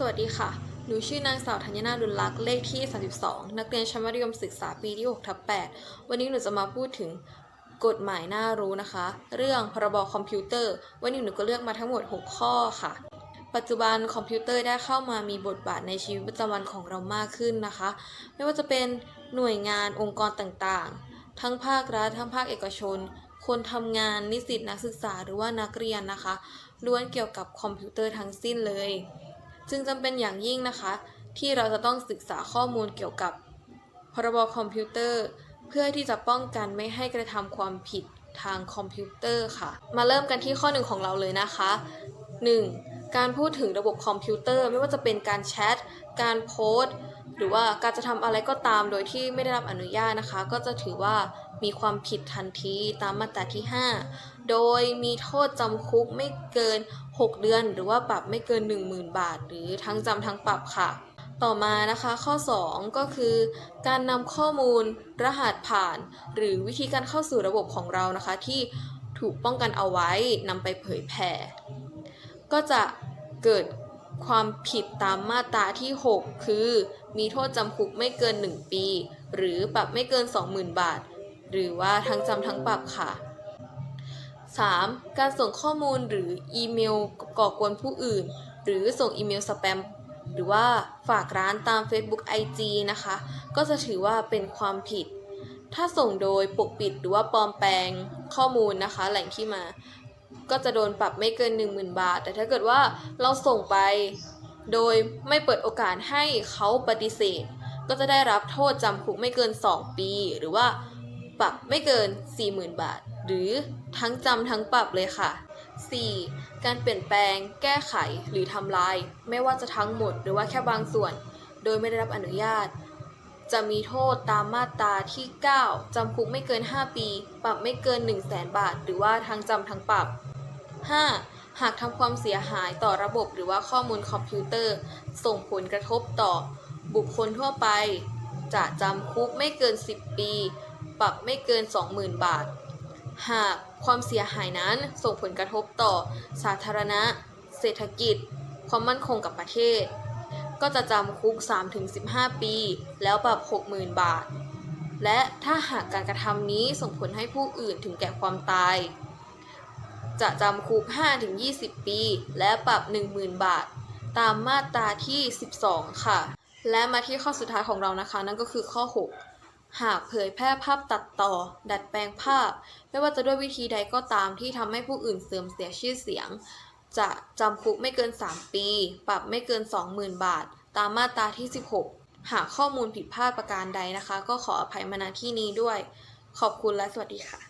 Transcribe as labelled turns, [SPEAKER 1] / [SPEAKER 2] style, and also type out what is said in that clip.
[SPEAKER 1] สวัสดีค่ะ หนูชื่อนางสาวธัญนาดุลลักษณ์เลขที่ 32 นักเรียนชั้นมัธยมศึกษาปีที่6ทับ8วันนี้หนูจะมาพูดถึงกฎหมายน่ารู้นะคะ เรื่องพรบคอมพิวเตอร์ วันนี้หนูก็เลือกมาทั้งหมด 6 ข้อค่ะ ปัจจุบันคอมพิวเตอร์ได้เข้ามามีบทบาทในชีวิตประจำวันของเรามากขึ้นนะคะ ไม่ว่าจะเป็นหน่วยงานองค์กรต่างๆ ทั้งภาครัฐทั้งภาคเอกชน คนทำงานนิสิตนักศึกษาหรือว่านักเรียนนะคะล้วนเกี่ยวกับคอมพิวเตอร์ทั้งสิ้นเลย จึงจำเป็นอย่างยิ่งนะคะ ที่เราจะต้องศึกษาข้อมูลเกี่ยวกับ พรบคอมพิวเตอร์ เพื่อที่จะป้องกันไม่ให้กระทำความผิดทางคอมพิวเตอร์ค่ะ มาเริ่มกันที่ข้อหนึ่งของเราเลยนะคะ 1. การพูดถึงระบบคอมพิวเตอร์ไม่ว่าจะเป็นการแชท การโพสต์ หรือว่าการจะทำอะไรก็ตามโดยที่ไม่ได้รับอนุญาตนะคะ ก็จะถือว่ามีความผิดทันทีตามมาตราที่ 5 โดยมีโทษจำคุกไม่เกิน 6 เดือน หรือว่าปรับไม่เกิน 10,000 บาท หรือทั้งจำทั้งปรับค่ะต่อมานะคะข้อ 2 ก็คือ การนำข้อมูลรหัสผ่าน หรือวิธีการเข้าสู่ระบบของเรานะคะ ที่ถูกป้องกันเอาไว้นำไปเผยแผ่ก็จะเกิด ความผิดตามมาตราที่ 6 คือ มีโทษจำคุกไม่เกิน 1 ปี หรือปรับไม่เกิน 20,000 บาท หรือว่าทั้งจำทั้งปรับค่ะ 3. การส่งข้อมูลหรืออีเมลก่อกวนผู้อื่น หรือส่งอีเมลสแปมหรือว่าฝากร้านตาม Facebook IG นะคะ ก็จะถือว่าเป็นความผิด ถ้าส่งโดยปกปิดหรือว่าปลอมแปลงข้อมูลนะคะ แหล่งที่มา ก็จะโดนปรับไม่เกิน 10,000 บาท แต่ถ้าเกิดว่าเราส่งไป โดยไม่เปิดโอกาสให้เขาปฏิเสธ ก็จะได้รับโทษจำคุกไม่เกิน 2 ปี หรือว่าปรับไม่เกิน 40,000 บาท หรือทั้งจำทั้งปรับเลยค่ะ 4. การเปลี่ยนแปลง แก้ไข หรือทำลาย ไม่ว่าจะทั้งหมดหรือว่าแค่บางส่วน โดยไม่ได้รับอนุญาต จะมีโทษตามมาตราที่ 9 จำคุกไม่เกิน 5 ปี ปรับไม่เกิน 1 0 0 0 0แบาท หรือว่าทั้งจำทั้งปรับ 5. หากทำความเสียหายต่อระบบหรือว่าข้อมูลคอมพิวเตอร์ ส่งผลกระทบต่อ บุคคลทั่วไป จะจำคุกไม่เกิน 10 ปี ปรับไม่เกิน 20,000 บาท หากความเสียหายนั้นส่งผลกระทบต่อสาธารณะ เศรษฐกิจ ความมั่นคงกับประเทศ ก็จะจำคุก 3-15 ปี แล้วปรับ 60,000 บาท และถ้าหากการกระทำนี้ส่งผลให้ผู้อื่นถึงแก่ความตาย จะจำคุก 5-20 ปี และปรับ 10,000 บาท ตามมาตราที่ 12 ค่ะ และมาที่ข้อสุดท้ายของเรานะคะ นั่นก็คือข้อ 6หากเผยแพร่ภาพตัดต่อ ดัดแปลงภาพ ไม่ว่าจะด้วยวิธีใดก็ตามที่ทำให้ผู้อื่นเสื่อมเสียชื่อเสียง จะจำคุกไม่เกิน 3 ปี ปรับไม่เกิน 20,000 บาท ตามมาตราที่ 16 หากข้อมูลผิดพลาดประการใดนะคะ ก็ขออภัยมาณที่นี้ด้วย ขอบคุณและสวัสดีค่ะ